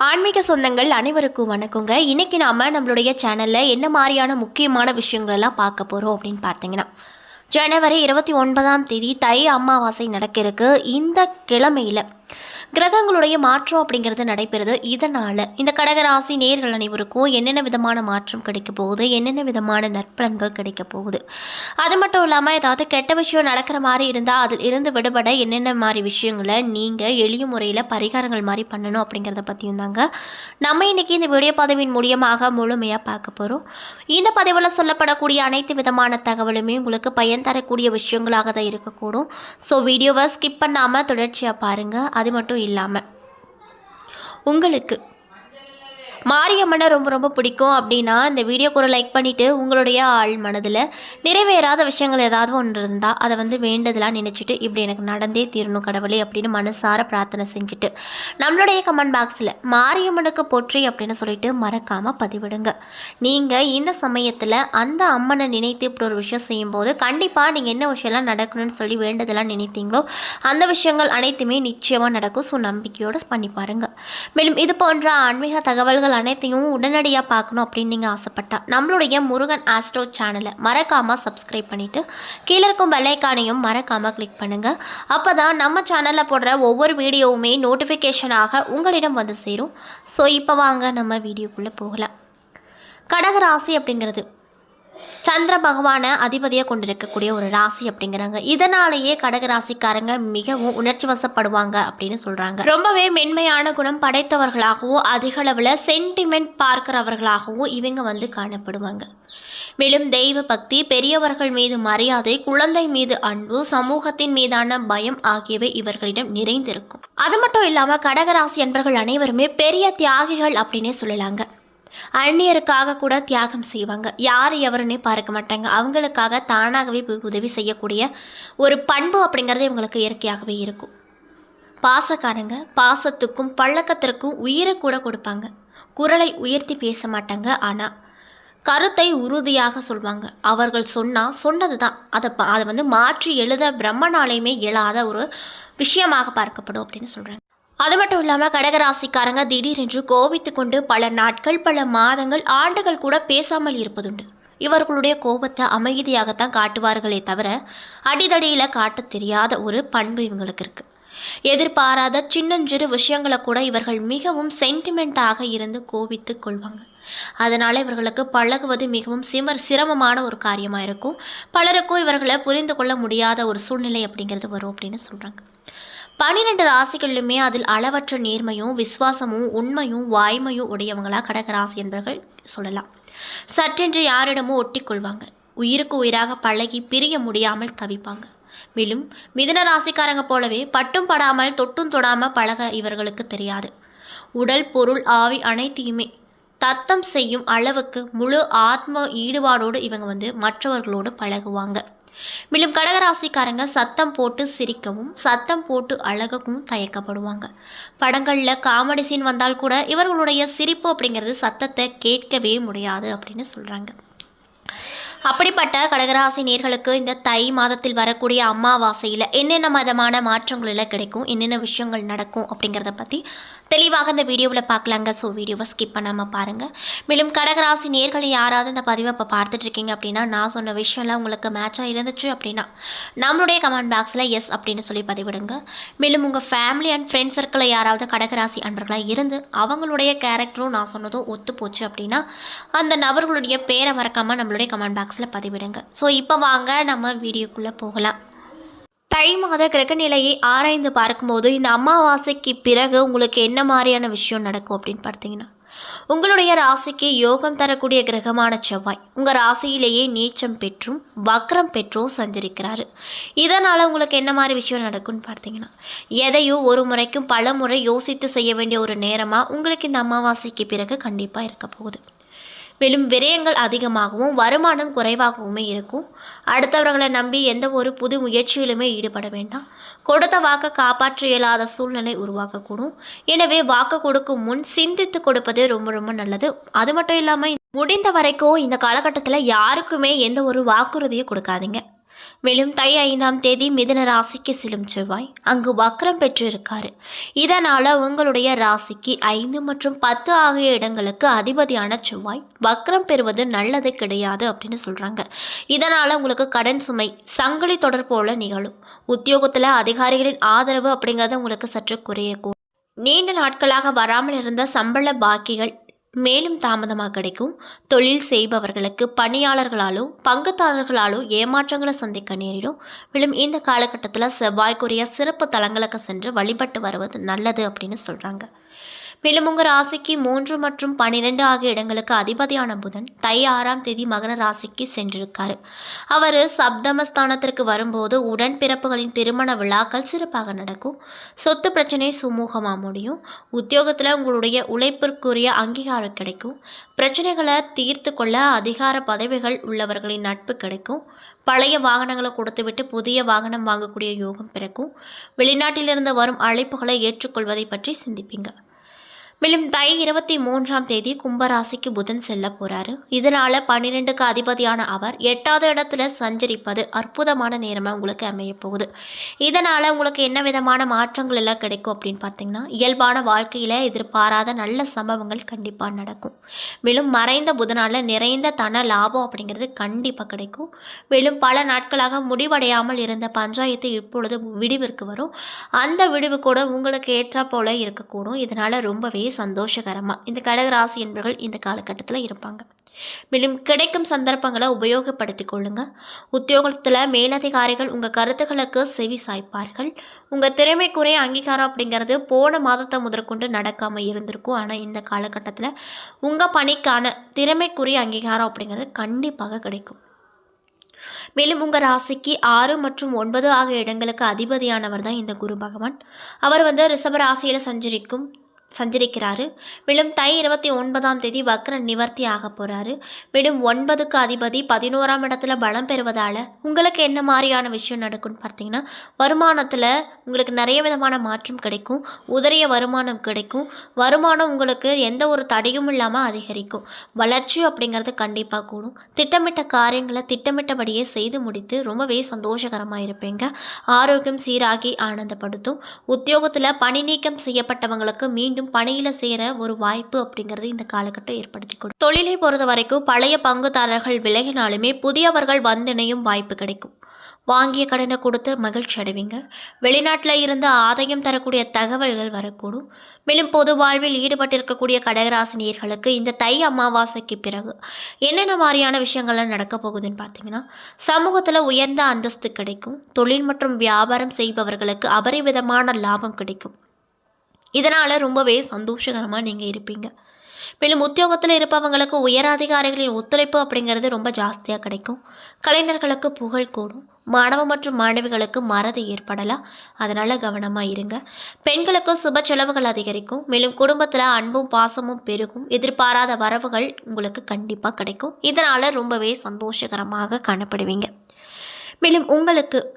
ஆன்மீக சொந்தங்கள் அனைவருக்கும் வணக்கங்க. இன்றைக்கி நாம நம்மளுடைய சேனலில் என்ன மாதிரியான முக்கியமான விஷயங்களெல்லாம் பார்க்க போகிறோம் அப்படின்னு பார்த்தீங்கன்னா ஜனவரி இருபத்தி ஒன்பதாம் தேதி தை அமாவாசை நடக்கிறதுக்கு இந்த கிழமையில் கிரகங்களுடைய மாற்றம் அப்படிங்கிறது நடைபெறுது. இதனால் இந்த கடகராசி நேர்கள் அனைவருக்கும் என்னென்ன விதமான மாற்றம் கிடைக்க போகுது? என்னென்ன விதமான நற்பலன்கள் கிடைக்க போகுது? அது மட்டும் இல்லாமல் ஏதாவது கெட்ட விஷயம் நடக்கிற மாதிரி இருந்தால் அதில் இருந்து விடுபட என்னென்ன மாதிரி விஷயங்களை நீங்கள் எளிய முறையில் பரிகாரங்கள் மாதிரி பண்ணணும் அப்படிங்கிறத பற்றியும் தாங்க. நம்ம இன்னைக்கு இந்த வீடியோ பதவியின் மூலியமாக முழுமையாக பார்க்க போகிறோம் இந்த பதிவில் சொல்லப்படக்கூடிய அனைத்து விதமான தகவலுமே உங்களுக்கு பயன் தரக்கூடிய விஷயங்களாக தான் இருக்கக்கூடும் ஸோ வீடியோவை ஸ்கிப் பண்ணாமல் தொடர்ச்சியாக பாருங்கள் அது மட்டும் இல்லாமல் உங்களுக்கு மாரியம்மனை ரொம்ப ரொம்ப பிடிக்கும் அப்படின்னா இந்த வீடியோக்கு ஒரு லைக் பண்ணிவிட்டு உங்களுடைய ஆள் மனதில் நிறைவேறாத விஷயங்கள் ஏதாவது ஒன்று இருந்தால் அதை வந்து வேண்டதெல்லாம் நினச்சிட்டு இப்படி எனக்கு நடந்தே தீரணும் கடவுளே அப்படின்னு மனசார பிரார்த்தனை செஞ்சுட்டு நம்மளுடைய கமெண்ட் பாக்ஸில் மாரியம்மனுக்கு போற்றி அப்படின்னு சொல்லிட்டு மறக்காமல் பதிவிடுங்க. நீங்கள் இந்த சமயத்தில் அந்த அம்மனை நினைத்து இப்படி ஒரு விஷயம் செய்யும்போது கண்டிப்பாக நீங்கள் என்ன விஷயம்லாம் நடக்கணும்னு சொல்லி வேண்டதெல்லாம் நினைத்தீங்களோ அந்த விஷயங்கள் அனைத்துமே நிச்சயமாக நடக்கும். ஸோ நம்பிக்கையோடு பண்ணி பாருங்கள் மேலும் இது போன்ற ஆன்மீக தகவல்கள் அனைத்தையும் உடனடியாக பார்க்கணும் அப்படின்னு நீங்கள் ஆசைப்பட்டா நம்மளுடைய முருகன் ஆஸ்ட்ரோ சேனலை மறக்காமல் சப்ஸ்கிரைப் பண்ணிவிட்டு கீழே இருக்கும் பெல்லைக்கானையும் மறக்காமல் கிளிக் பண்ணுங்கள் அப்போ தான் நம்ம சேனலில் போடுற ஒவ்வொரு வீடியோவுமே நோட்டிஃபிகேஷனாக உங்களிடம் வந்து சேரும். ஸோ இப்போ வாங்க நம்ம வீடியோக்குள்ளே போகலாம். கடகராசி அப்படிங்கிறது சந்திர பகவானை அதிபதியாக கொண்டிருக்கக்கூடிய ஒரு ராசி அப்படிங்கிறாங்க. இதனாலேயே கடக ராசிக்காரங்க மிகவும் உணர்ச்சி வசப்படுவாங்க அப்படின்னு சொல்கிறாங்க ரொம்பவே மென்மையான குணம் படைத்தவர்களாகவும் அதிக அளவில் சென்டிமெண்ட் பார்க்கிறவர்களாகவும் இவங்க வந்து காணப்படுவாங்க. மேலும் தெய்வ பக்தி பெரியவர்கள் மீது மரியாதை குழந்தை மீது அன்பு சமூகத்தின் மீதான பயம் ஆகியவை இவர்களிடம் நிறைந்திருக்கும். அது மட்டும் இல்லாமல் கடகராசி அன்பர்கள் அனைவருமே பெரிய தியாகிகள் அப்படின்னே சொல்லலாங்க. அந்நியருக்காக கூட தியாகம் செய்வாங்க. யார் எவருன்னே பார்க்க மாட்டாங்க. அவங்களுக்காக தானாகவே போய் உதவி செய்யக்கூடிய ஒரு பண்பு அப்படிங்கிறது இவங்களுக்கு இயற்கையாகவே இருக்கும். பாசக்காரங்க பாசத்துக்கும் பழக்கத்திற்கும் உயிரை கூட கொடுப்பாங்க. குரலை உயர்த்தி பேச மாட்டாங்க. ஆனால் கருத்தை உறுதியாக சொல்வாங்க. அவர்கள் சொன்னால் சொன்னது தான் அதை அதை வந்து மாற்றி எழுத பிரம்மனாலையுமே இயலாத ஒரு விஷயமாக பார்க்கப்படும் அப்படின்னு சொல்கிறாங்க அது மட்டும் இல்லாமல் கடகராசிக்காரங்க திடீரென்று கோபித்து கொண்டு பல நாட்கள் பல மாதங்கள் ஆண்டுகள் கூட பேசாமல் இருப்பதுண்டு. இவர்களுடைய கோபத்தை அமைதியாகத்தான் காட்டுவார்களே தவிர அடிதடியில் காட்டத் தெரியாத ஒரு பண்பு இவங்களுக்கு இருக்கு. எதிர்பாராத சின்னஞ்சிறு விஷயங்களை கூட இவர்கள் மிகவும் சென்டிமெண்ட்டாக இருந்து கோபித்து கொள்வாங்க. அதனால் இவர்களுக்கு பழகுவது மிகவும் சிமர் சிரமமான ஒரு காரியமாக இருக்கும். பலருக்கும் இவர்களை புரிந்து கொள்ள முடியாத ஒரு சூழ்நிலை அப்படிங்கிறது வரும் அப்படின்னு சொல்கிறாங்க பன்னிரெண்டு ராசிகளிலுமே அதில் அளவற்ற நேர்மையும் விசுவாசமும் உண்மையும் வாய்மையும் உடையவங்களா கடகராசி என்பவர்கள் சொல்லலாம். சற்றென்று யாரிடமும் ஒட்டிக்கொள்வாங்க. உயிருக்கு உயிராக பழகி பிரிய முடியாமல் தவிப்பாங்க. மேலும் மிதுன ராசிக்காரங்க போலவே பட்டும் படாமல் தொட்டும் தொடாமல் பழக இவர்களுக்கு தெரியாது. உடல் பொருள் ஆவி அனைத்தையுமே தத்தம் செய்யும் அளவுக்கு முழு ஆத்ம ஈடுபாடோடு இவங்க வந்து மற்றவர்களோடு பழகுவாங்க. மேலும் கடகராசிக்காரங்க சத்தம் போட்டு சிரிக்கவும் சத்தம் போட்டு அழகவும் தயக்கப்படுவாங்க. படங்களில் காமெடி சீன் வந்தால் கூட இவர்களுடைய சிரிப்பு அப்படிங்கிறது சத்தத்தை கேட்கவே முடியாது அப்படின்னு சொல்கிறாங்க அப்படிப்பட்ட கடகராசி நேர்களுக்கு இந்த தை மாதத்தில் வரக்கூடிய அமாவாசையில் என்னென்ன விதமான மாற்றங்கள் எல்லாம் கிடைக்கும் என்னென்ன விஷயங்கள் நடக்கும் அப்படிங்கிறத பற்றி தெளிவாக இந்த வீடியோவில் பார்க்கலாங்க. ஸோ வீடியோவை ஸ்கிப் பண்ணாமல் பாருங்கள் மேலும் கடகராசி நேர்கள் யாராவது இந்த பதிவை இப்போ பார்த்துட்ருக்கீங்க அப்படின்னா நான் சொன்ன விஷயம்லாம் உங்களுக்கு மேட்சாக இருந்துச்சு அப்படின்னா நம்மளுடைய கமெண்ட் பாக்ஸில் எஸ் அப்படின்னு சொல்லி பதிவிடுங்க. மேலும் உங்கள் ஃபேமிலி அண்ட் ஃப்ரெண்ட்ஸ் சர்க்கிளில் யாராவது கடகராசி அன்பர்களாக இருந்து அவங்களுடைய கேரக்டரும் நான் சொன்னதும் ஒத்து போச்சு அப்படின்னா அந்த நபர்களுடைய பேரை மறக்காமல் நம்மளுடைய கமெண்ட் பாக்ஸில் பதிவிடுங்க. ஸோ இப்போ வாங்க நம்ம வீடியோக்குள்ளே போகலாம். தை மாத கிரக நிலையை ஆராய்ந்து பார்க்கும்போது இந்த அமாவாசைக்கு பிறகு உங்களுக்கு என்ன மாதிரியான விஷயம் நடக்கும் அப்படின்னு பார்த்தீங்கன்னா உங்களுடைய ராசிக்கு யோகம் தரக்கூடிய கிரகமான செவ்வாய். உங்கள் ராசியிலேயே நீச்சம் பெற்றும் வக்ரம் பெற்றும் சஞ்சரிக்கிறாரு. இதனால் உங்களுக்கு என்ன மாதிரி விஷயம் நடக்கும்னு பார்த்தீங்கன்னா எதையும் ஒரு முறைக்கும் பல முறை யோசித்து செய்ய வேண்டிய ஒரு நேரமாக உங்களுக்கு இந்த அமாவாசைக்கு பிறகு கண்டிப்பாக இருக்க போகுது. மேலும் விரயங்கள் அதிகமாகவும் வருமானம் குறைவாகவுமே இருக்கும். அடுத்தவர்களை நம்பி எந்த ஒரு புது முயற்சியிலுமே ஈடுபட வேண்டாம். கொடுத்த வாக்கை காப்பாற்ற இயலாத சூழ்நிலை உருவாக்கக்கூடும். எனவே வாக்கு கொடுக்கும் முன் சிந்தித்து கொடுப்பது ரொம்ப ரொம்ப நல்லது. அது மட்டும் இல்லாமல் முடிந்த வரைக்கும் இந்த காலகட்டத்தில் யாருக்குமே எந்த ஒரு வாக்குறுதியும் கொடுக்காதீங்க. மேலும் தை ஐந்தாம் தேதி மிதுன ராசிக்கு செல்லும் செவ்வாய் அங்கு வக்ரம் பெற்று இருக்காரு இதனால் உங்களுடைய ராசிக்கு ஐந்து மற்றும் பத்து ஆகிய இடங்களுக்கு அதிபதியான செவ்வாய் வக்ரம் பெறுவது நல்லது கிடையாது அப்படின்னு சொல்கிறாங்க இதனால் உங்களுக்கு கடன் சுமை சங்கிலி தொடர் போல நிகழும். உத்தியோகத்தில் அதிகாரிகளின் ஆதரவு அப்படிங்கிறது உங்களுக்கு சற்று குறையக்கூடும். நீண்ட நாட்களாக வராமல் இருந்த சம்பள பாக்கிகள் மேலும் தாமதமாக கிடைக்கும். தொழில் செய்பவர்களுக்கு பணியாளர்களாலோ பங்குதாரர்களாலோ ஏமாற்றங்களை சந்திக்க நேரிடும். மேலும் இந்த காலகட்டத்தில் செவ்வாய்க்குரிய சிறப்பு தலங்களுக்கு சென்று வழிபட்டு வருவது நல்லது அப்படின்னு சொல்கிறாங்க மேலும் உங்கள் ராசிக்கு மூன்று மற்றும் பன்னிரெண்டு ஆகிய இடங்களுக்கு அதிபதியான புதன் தை ஆறாம் தேதி மகர ராசிக்கு சென்றிருக்காரு. அவர் சப்தமஸ்தானத்திற்கு வரும்போது உடன்பிறப்புகளின் திருமண விழாக்கள் சிறப்பாக நடக்கும். சொத்து பிரச்சனை சுமூகமாக முடியும். உத்தியோகத்தில் உங்களுடைய உழைப்பிற்குரிய அங்கீகாரம் கிடைக்கும். பிரச்சனைகளை தீர்த்து கொள்ள அதிகார பதவிகள் உள்ளவர்களின் நட்பு கிடைக்கும். பழைய வாகனங்களை கொடுத்துவிட்டு புதிய வாகனம் வாங்கக்கூடிய யோகம் பிறக்கும். வெளிநாட்டிலிருந்து வரும் அழைப்புகளை ஏற்றுக்கொள்வதை பற்றி சிந்திப்பீங்க. மேலும் தை இருபத்தி மூன்றாம் தேதி கும்பராசிக்கு புதன் செல்ல போறாரு. இதனால பன்னிரெண்டுக்கு அதிபதியான அவர் எட்டாவது இடத்துல சஞ்சரிப்பது அற்புதமான நேரமாக உங்களுக்கு அமைய போகுது. இதனால உங்களுக்கு என்ன விதமான மாற்றங்கள் எல்லாம் கிடைக்கும் அப்படின்னு பார்த்தீங்கன்னா இயல்பான வாழ்க்கையில எதிர்பாராத நல்ல சம்பவங்கள் கண்டிப்பாக நடக்கும். மேலும் மறைந்த புதனால நிறைந்த தன லாபம் அப்படிங்கிறது கண்டிப்பாக கிடைக்கும். மேலும் பல நாட்களாக முடிவடையாமல் இருந்த பஞ்சாயத்து இப்பொழுது விடிவிற்கு வரும். அந்த விடிவு கூட உங்களுக்கு ஏற்றா போல இருக்கக்கூடும். இதனால ரொம்பவே சந்தோஷகரமாக இந்த கடகராசி என்பவர்கள் இந்த காலகட்டத்தில் இருப்பாங்க. மேலும் கிடைக்கும் சந்தர்ப்பங்களை உபயோகப்படுத்தி கொள்ளுங்க. உத்தியோகத்தில் மேலதிகாரிகள் உங்கள் கருத்துக்களுக்கு செவி சாய்ப்பார்கள். உங்கள் திறமைக்குரிய அங்கீகாரம் அப்படிங்கிறது போன மாதத்தை முதற்கொண்டு நடக்காமல் இருந்திருக்கும். ஆனால் இந்த காலகட்டத்தில் உங்கள் பணிக்கான திறமைக்குரிய அங்கீகாரம் அப்படிங்கிறது கண்டிப்பாக கிடைக்கும். மேலும் உங்கள் ராசிக்கு ஆறு மற்றும் ஒன்பது ஆகிய இடங்களுக்கு அதிபதியானவர் தான் இந்த குரு பகவான். அவர் வந்து ரிஷப ராசியில் சஞ்சரிக்கும். சஞ்சரிக்கிறாரு. மேலும் தை இருபத்தி ஒன்பதாம் தேதி வக்ர நிவர்த்தி ஆக போகிறாரு மேலும் ஒன்பதுக்கு அதிபதி பதினோராம் இடத்துல பலம் பெறுவதால் உங்களுக்கு என்ன மாதிரியான விஷயம் நடக்கும்னு பார்த்தீங்கன்னா வருமானத்தில் உங்களுக்கு நிறைய விதமான மாற்றம் கிடைக்கும். உதறிய வருமானம் கிடைக்கும். வருமானம் உங்களுக்கு எந்த ஒரு தடையும் இல்லாமல் அதிகரிக்கும். வளர்ச்சி அப்படிங்கிறது கண்டிப்பாக கூடும். திட்டமிட்ட காரியங்களை திட்டமிட்டபடியே செய்து முடித்து ரொம்பவே சந்தோஷகரமாக இருப்பீங்க. ஆரோக்கியம் சீராகி ஆனந்தப்படுத்தும். உத்தியோகத்தில் பணி நீக்கம் செய்யப்பட்டவங்களுக்கு மீண்டும் மீண்டும் பணியில் சேர ஒரு வாய்ப்பு அப்படிங்கிறது இந்த காலகட்டம் ஏற்படுத்தி கொடுக்கும் தொழிலை பொறுத்த வரைக்கும் பழைய பங்குதாரர்கள் விலகினாலுமே புதியவர்கள் வந்திணையும் வாய்ப்பு கிடைக்கும். வாங்கிய கடனை கொடுத்து மகிழ்ச்சி அடைவீங்க. வெளிநாட்டில் இருந்து ஆதாயம் தரக்கூடிய தகவல்கள் வரக்கூடும். மேலும் பொது வாழ்வில் ஈடுபட்டிருக்கக்கூடிய கடகராசினியர்களுக்கு இந்த தை அமாவாசைக்கு பிறகு என்னென்ன மாதிரியான விஷயங்கள்லாம் நடக்க போகுதுன்னு பார்த்தீங்கன்னா சமூகத்தில் உயர்ந்த அந்தஸ்து கிடைக்கும். தொழில் மற்றும் வியாபாரம் செய்பவர்களுக்கு அபரிவிதமான லாபம் கிடைக்கும். இதனால் ரொம்பவே சந்தோஷகரமாக நீங்கள் இருப்பீங்க. மேலும் உத்தியோகத்தில் இருப்பவங்களுக்கு உயர் அதிகாரிகளின் ஒத்துழைப்பு அப்படிங்கிறது ரொம்ப ஜாஸ்தியாக கிடைக்கும். கலைஞர்களுக்கு புகழ் கூடும். மாணவ மற்றும் மாணவிகளுக்கு மறதி ஏற்படலாம். அதனால் கவனமாக இருங்க. பெண்களுக்கு சுப செலவுகள் அதிகரிக்கும். மேலும் குடும்பத்தில் அன்பும் பாசமும் பெருகும். எதிர்பாராத வரவுகள் உங்களுக்கு கண்டிப்பாக கிடைக்கும். இதனால் ரொம்பவே சந்தோஷகரமாக காணப்படுவீங்க. மேலும் உங்களுக்கு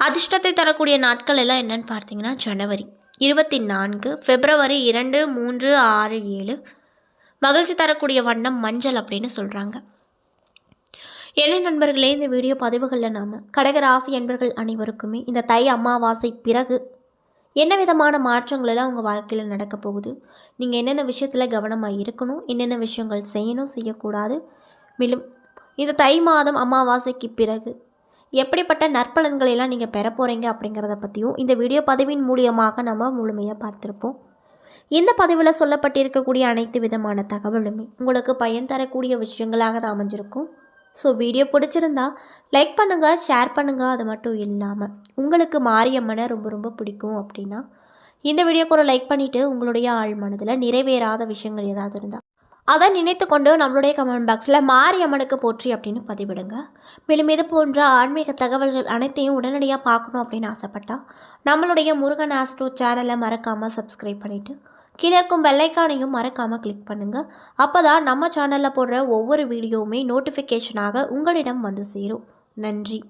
அதிர்ஷ்டத்தை தரக்கூடிய நாட்கள் எல்லாம் என்னன்னு பார்த்தீங்கன்னா ஜனவரி. இருபத்தி நான்கு பிப்ரவரி இரண்டு மூன்று ஆறு ஏழு. மகிழ்ச்சி தரக்கூடிய வண்ணம் மஞ்சள் அப்படின்னு சொல்கிறாங்க என்ன நண்பர்களே இந்த வீடியோ பதிவுகளில் நாம் கடகராசி என்பர்கள் அனைவருக்குமே இந்த தை அமாவாசை பிறகு என்ன விதமான மாற்றங்களெல்லாம் உங்கள் வாழ்க்கையில் நடக்க போகுது? நீங்கள் என்னென்ன விஷயத்தில் கவனமாக இருக்கணும்? என்னென்ன விஷயங்கள் செய்யணும்? செய்யக்கூடாது. மேலும் இந்த தை மாதம் அமாவாசைக்கு பிறகு எப்படிப்பட்ட நற்பலன்களை எல்லாம் நீங்கள் பெற போகிறீங்க அப்படிங்கிறத பற்றியும் இந்த வீடியோ பதிவின் மூலியமாக நம்ம முழுமையாக பார்த்துருப்போம். இந்த பதிவில் சொல்லப்பட்டிருக்கக்கூடிய அனைத்து விதமான தகவலுமே உங்களுக்கு பயன் தரக்கூடிய விஷயங்களாக தான் அமைஞ்சிருக்கும். ஸோ வீடியோ பிடிச்சிருந்தா லைக் பண்ணுங்கள் ஷேர் பண்ணுங்கள் அது மட்டும் இல்லாமல் உங்களுக்கு மாரியம்மனை ரொம்ப ரொம்ப பிடிக்கும் அப்படின்னா இந்த வீடியோக்கு ஒரு லைக் பண்ணிவிட்டு உங்களுடைய ஆள் மனதில் நிறைவேறாத விஷயங்கள் ஏதாவது இருந்தால் அதை நினைத்து கொண்டு நம்மளுடைய கமெண்ட் பாக்ஸில் மாரியம்மனுக்கு போற்றி அப்படின்னு பதிவிடுங்க. மேலும் இது போன்ற ஆன்மீக தகவல்கள் அனைத்தையும் உடனடியாக பார்க்கணும் அப்படின்னு ஆசைப்பட்டா நம்மளுடைய முருகன் ஆஸ்ட்ரோ சேனலை மறக்காமல் சப்ஸ்கிரைப் பண்ணிவிட்டு கீழே இருக்கும் பெல்லைக்கானையும் மறக்காமல் கிளிக் பண்ணுங்கள் அப்போ தான் நம்ம சேனலில் போடுற ஒவ்வொரு வீடியோவுமே நோட்டிஃபிகேஷனாக உங்களிடம் வந்து சேரும். நன்றி.